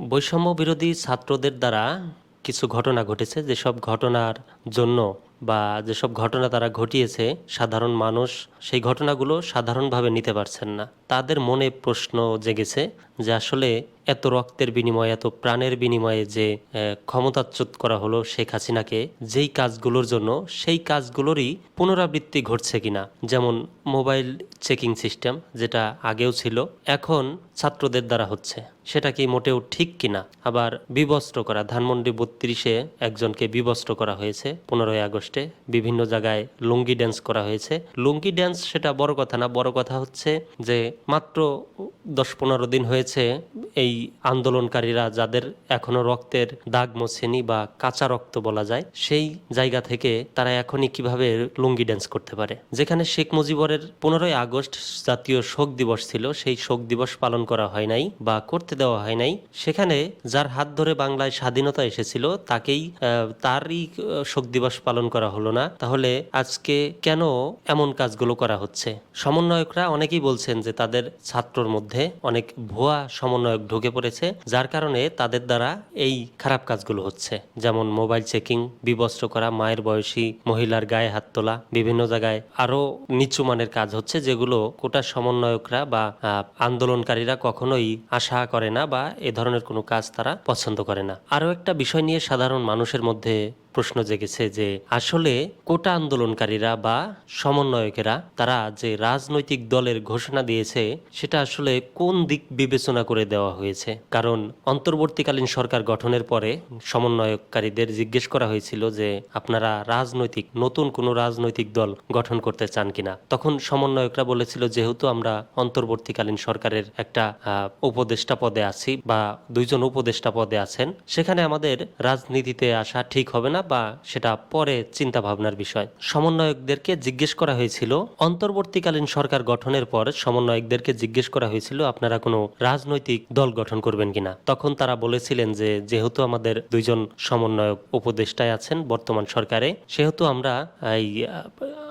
বৈষম্য বিরোধী ছাত্রদের দ্বারা কিছু ঘটনা ঘটেছে যেসব ঘটনার জন্য বা যেসব ঘটনা তারা ঘটিয়েছে, সাধারণ মানুষ সেই ঘটনাগুলো সাধারণভাবে নিতে পারছেন না। তাদের মনে প্রশ্ন জেগেছে যে আসলে এত রক্তের বিনিময়ে, এত প্রাণের বিনিময়ে যে ক্ষমতাচ্যুত করা হলো শেখ হাসিনাকে, যেই কাজগুলোর জন্য সেই কাজগুলোরই পুনরাবৃত্তি ঘটছে কিনা। যেমন মোবাইল চেকিং সিস্টেম, যেটা আগেও ছিল, এখন ছাত্রদের দ্বারা হচ্ছে। সেটা কি মোটেও ঠিক কিনা? আবার বিবস্ত্র করা, ধানমন্ডি বত্রিশে একজনকে বিবস্ত্র করা হয়েছে, পনেরোই আগস্টে। বিভিন্ন জায়গায় লুঙ্গি ড্যান্স করা হয়েছে। লুঙ্গি ড্যান্স সেটা বড় কথা না, বড় কথা হচ্ছে যে মাত্র দশ পনেরো দিন হয়েছে এই আন্দোলনকারীরা যাদের এখনও রক্তের দাগ মোছেনি বা কাঁচা রক্ত বলা যায়, সেই জায়গা থেকে তারা এখনই কীভাবে লুঙ্গি ড্যান্স করতে পারে। যেখানে শেখ মুজিবরের পনেরোই আগস্ট জাতীয় শোক দিবস ছিল, সেই শোক দিবস পালন করা হয় নাই বা করতে দেওয়া হয় নাই। সেখানে যার হাত ধরে বাংলায় স্বাধীনতা এসেছিল, তাকেই তারই শোক দিবস পালন করা হলো না। তাহলে আজকে কেন এমন কাজগুলো করা হচ্ছে? সমন্বয়করা অনেকেই বলছেন যে তাদের ছাত্রর মধ্যে অনেক ভুয়া সমন্বয়ক ঢুকে পড়েছে, যার কারণে তাদের দ্বারা এই খারাপ কাজগুলো হচ্ছে। যেমন মোবাইল চেকিং, বিবস্ত্র করা, মায়ের বয়সী, মহিলার গায়ে হাত তোলা, বিভিন্ন জায়গায় আরও নিচু মানের কাজ হচ্ছে, যেগুলো কোটা সমন্বয়করা বা আন্দোলনকারীরা কখনোই আশা করে না বা এ ধরনের কোনো কাজ তারা পছন্দ করে না। আরও একটা বিষয় নিয়ে সাধারণ মানুষের মধ্যে প্রশ্ন জেগেছে যে আসলে কোটা আন্দোলনকারীরা বা সমন্বয়কেরা তারা যে রাজনৈতিক দলের ঘোষণা দিয়েছে, সেটা আসলে কোন দিক বিবেচনা করে দেওয়া হয়েছে? কারণ অন্তর্বর্তীকালীন সরকার গঠনের পরে সমন্বয়কারীদের জিজ্ঞেস করা হয়েছিল যে আপনারা রাজনৈতিক, নতুন কোনো রাজনৈতিক দল গঠন করতে চান কিনা? তখন সমন্বয়করা বলেছিল, যেহেতু আমরা অন্তর্বর্তীকালীন সরকারের একটা উপদেষ্টা পদে আছি বা দুইজন উপদেষ্টা পদে আছেন, সেখানে আমাদের রাজনীতিতে আসা ঠিক হবে না বা সেটা পরে চিন্তা ভাবনার বিষয়। সমন্বয়কদেরকে জিজ্ঞেস করা হয়েছিল, অন্তর্বর্তীকালীন সরকার গঠনের পর সমন্বয়কদেরকে জিজ্ঞেস করা হয়েছিল, আপনারা কোনো রাজনৈতিক দল গঠন করবেন কিনা? তখন তারা বলেছিলেন যে, যেহেতু আমাদের দুইজন সমন্বয়ক উপদেষ্টায় আছেন বর্তমান সরকারে, সেহেতু আমরা এই,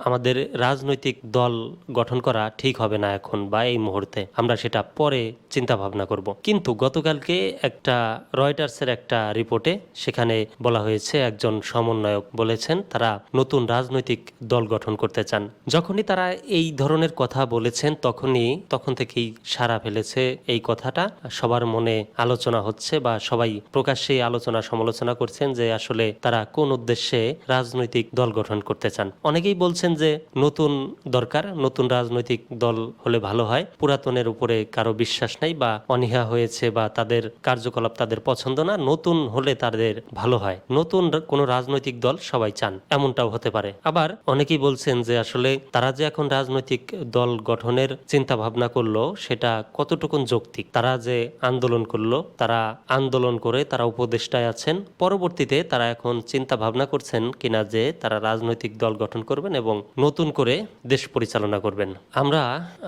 আমাদের রাজনৈতিক দল গঠন করা ঠিক হবে না এখন বা এই মুহূর্তে। আমরা সেটা পরে চিন্তা ভাবনা করব। কিন্তু গতকালকে একটা রয়টার্সের একটা রিপোর্টে সেখানে বলা হয়েছে, একজন সমন্বয়ক বলেছেন, তারা নতুন রাজনৈতিক দল গঠন করতে চান। যখনই তারা এই ধরনের কথা বলেছেন, তখনই, তখন থেকেই সারা ফেলেছে এই কথাটা। সবার মনে আলোচনা হচ্ছে বা সবাই প্রকাশ্যে আলোচনা সমালোচনা করছেন যে আসলে তারা কোন উদ্দেশ্যে রাজনৈতিক দল গঠন করতে চান। অনেকেই বলছেন যে নতুন দরকার, নতুন রাজনৈতিক দল হলে ভালো হয়। পুরাতনের উপরে কারও বিশ্বাস নাই বা অনীহা হয়েছে বা তাদের কার্যকলাপ তাদের পছন্দ না, নতুন হলে তাদের ভালো হয়। নতুন কোনো রাজনৈতিক দল সবাই চান, এমনটাও হতে পারে। আবার অনেকেই বলছেন যে আসলে তারা যে এখন রাজনৈতিক দল গঠনের চিন্তা ভাবনা করল, সেটা কতটুকুন যৌক্তিক? তারা যে আন্দোলন করল, তারা আন্দোলন করে তারা উপদেষ্টায় আছেন, পরবর্তীতে তারা এখন চিন্তা ভাবনা করছেন কিনা যে তারা রাজনৈতিক দল গঠন করবেন এবং নতুন করে দেশ পরিচালনা করবেন। আমরা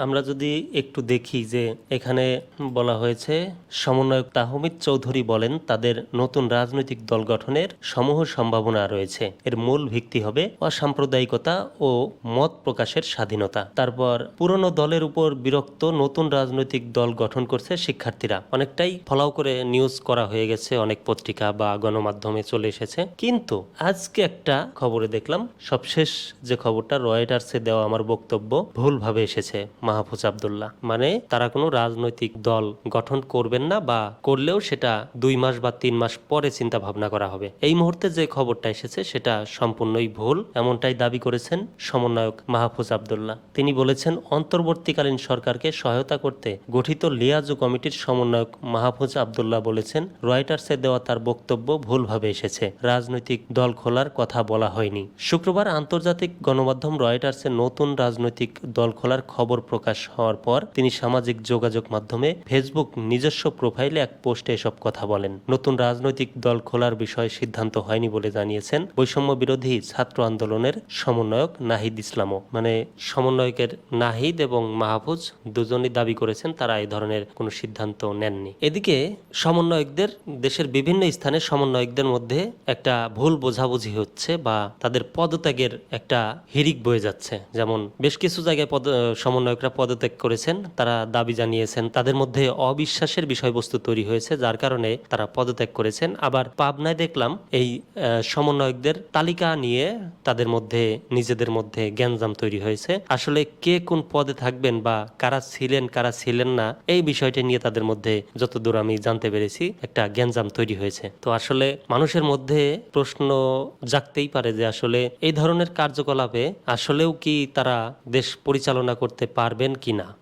আমরা যদি একটু দেখি যে এখানে বলা হয়েছে, সমন্বয়ক তাহমিদ চৌধুরী বলেন, তাদের নতুন রাজনৈতিক দল গঠনের সমূহ সম্ভাবনা রয়েছে। এর মূল ভিত্তি হবে অসাম্প্রদায়িকতা ও মত প্রকাশের স্বাধীনতা। তারপর পুরনো দলের উপর বিরক্ত নতুন রাজনৈতিক দল গঠন করছে শিক্ষার্থীরা। অনেকটাই ফলাও করে নিউজ করা হয়ে গেছে, অনেক পত্রিকা বা গণমাধ্যমে চলে এসেছে। কিন্তু আজকে একটা খবরে দেখলাম, সবশেষ যে খবরটা রয়টার্সে দেওয়া আমার বক্তব্য ভুলভাবে এসেছে, মাহফুজ আবদুল্লাহ। মানে তারা কোনো রাজনৈতিক দল গঠন করবেন না বা করলেও সেটা দুই মাস বা তিন মাস পরে চিন্তা ভাবনা করা হবে। এই মুহূর্তে যে খবরটা এসেছে, সেটা সম্পূর্ণই ভুল, এমনটাই দাবি করেছেন সমন্বয়ক মাহফুজ আবদুল্লাহ। তিনি বলেছেন, অন্তর্বর্তীকালীন সরকারকে সহায়তা করতে গঠিত লিয়াজু কমিটির সমন্বয়ক মাহফুজ আবদুল্লাহ বলেছেন, রয়টার্সে দেওয়া তার বক্তব্য ভুলভাবে এসেছে, রাজনৈতিক দল খোলার কথা বলা হয়নি। শুক্রবার আন্তর্জাতিক গণমাধ্যম রয়টার্সে নতুন রাজনৈতিক দল খোলার খবর প্রকাশ হওয়ার পর তিনি সামাজিক যোগাযোগ মাধ্যমে ফেসবুক নিজস্ব প্রোফাইলে এক পোস্টে এসব কথা বলেন। নতুন রাজনৈতিক দল খোলার বিষয়ে সিদ্ধান্ত হয়নি বলে বলে জানিয়েছেন, বৈষম্য বিরোধী ছাত্র আন্দোলনের সমন্বয়ক নাহিদ ইসলামও। মানে সমন্বয়কের নাহিদ এবং মাহফুজ দুজনই দাবি করেছেন, তারা এই ধরনের কোনো সিদ্ধান্ত নেননি। এদিকে সমন্বয়কদের, দেশের বিভিন্ন স্থানে সমন্বয়কদের মধ্যে একটা ভুল বোঝাবুঝি হচ্ছে বা তাদের পদত্যাগের একটা হিরিক বয়ে যাচ্ছে। যেমন বেশ কিছু জায়গায় পদ সমন্বয়করা পদত্যাগ করেছেন, তারা দাবি জানিয়েছেন, তাদের মধ্যে অবিশ্বাসের বিষয়বস্তু তৈরি হয়েছে, যার কারণে তারা পদত্যাগ করেছেন। আবার পাবনায় দেখলাম, এই সমন্বয়কদের তালিকা নিয়ে তাদের মধ্যে, নিজেদের মধ্যে গ্যাঞ্জাম তৈরি হয়েছে। আসলে কে কোন পদে থাকবেন বা কারা ছিলেন কারা ছিলেন না, এই বিষয়টি নিয়ে তাদের মধ্যে যতদূর আমি জানতে পেরেছি, একটা গ্যাঞ্জাম তৈরি হয়েছে। তো আসলে মানুষের মধ্যে প্রশ্ন জাগতেই পারে যে আসলে এই ধরনের কার্যকলাপে আসলেও কি তারা দেশ পরিচালনা করতে পারবেন কিনা।